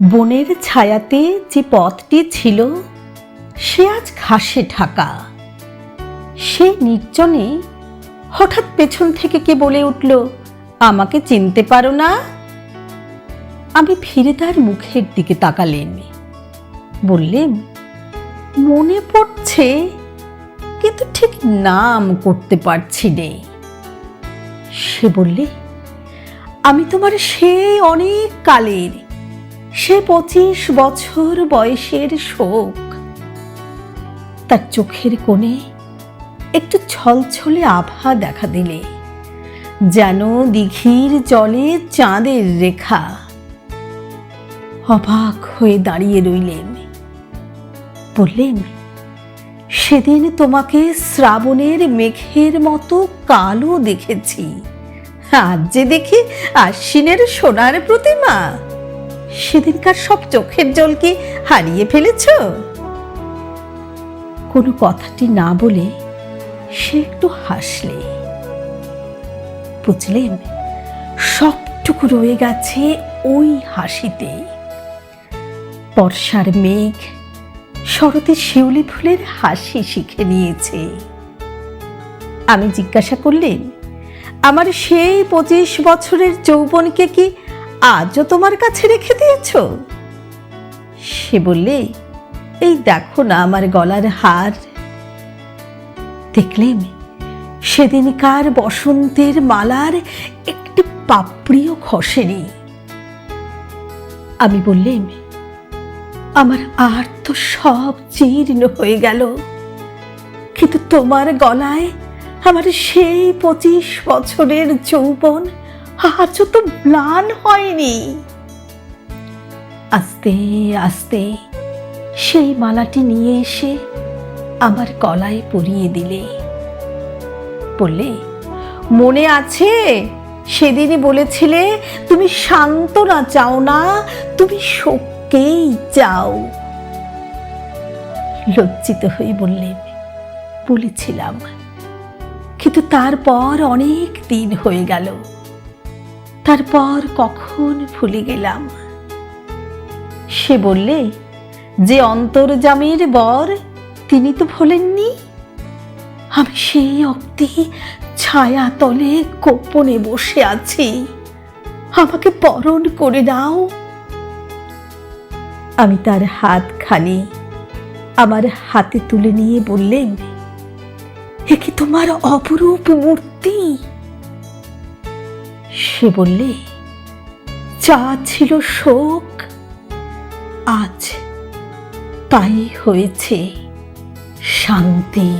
বনের ছায়াতে যে পথটি ছিল, সে আজ ঘাসে ঢাকা। সে নির্জনে হঠাৎ পেছন থেকে কে বলে উঠল, আমাকে চিনতে পারো না? আমি ফিরে তার মুখের দিকে তাকালেন। বললেন মনে পড়ছে, কিন্তু ঠিক নাম করতে পারছি নে। সে বললে, আমি তোমার সেই অনেক কালের সে পঁচিশ বছর বয়সের শোক। তার চোখের কোণে একটু ছলছলে আভা দেখা দিলে, যেন দিঘির জলে চাঁদের রেখা। অবাক হয়ে দাঁড়িয়ে রইলেন। বললেন, সেদিন তোমাকে শ্রাবণের মেঘের মতো কালো দেখেছি। আজ যে দেখি আশ্বিনের সোনার প্রতিমা। সেদিনকার সব চোখের জল কি হারিয়ে ফেলেছ? কোনো কথাটি না বলে সে একটু হাসলে। বুঝলেন, সবটুকু রয়ে গেছে ওই হাসিতে। বর্ষার মেঘ শরতের শিউলি ফুলের হাসি শিখে নিয়েছে। আমি জিজ্ঞাসা করলেন, আমার সেই পঁচিশ বছরের যৌবনকে কি আজও তোমার কাছে রেখে দিয়েছ? সে বললে এই দেখো না আমার গলার হার। দেখলেন, সেদিনকার বসন্তের মালার একটি পাপড়িও খসেনি। আমি বললেন, আমার আর তো সব জীর্ণ হয়ে গেল। কিন্তু তোমার গলায় আমার সেই পঁচিশ বছরের যৌবন আজও তো ম্লান হয়নি। আস্তে আস্তে সেই মালাটি নিয়ে এসে আমার গলায় পরিয়ে দিলে। বললে, মনে আছে? সেদিনই বলেছিলে, তুমি সান্ত্বনা চাও না, তুমি শোককেই চাও। লজ্জিত হয়ে বললেন বলেছিলাম। কিন্তু তারপর অনেক দিন হয়ে গেল। তারপর কখন ভুলে গেলাম। সে বললে, যে অন্তর্জামের বর, তিনি তো ভোলেননি। আমি সেই অব্দি ছায়া তলে গোপনে বসে আছি। আমাকে পরণ করে দাও। আমি তার হাত খানি আমার হাতে তুলে নিয়ে বললেন, এ কি তোমার অপরূপ মূর্তি? সে বললে যা ছিল শোক আজ তাই হয়েছে শান্তি।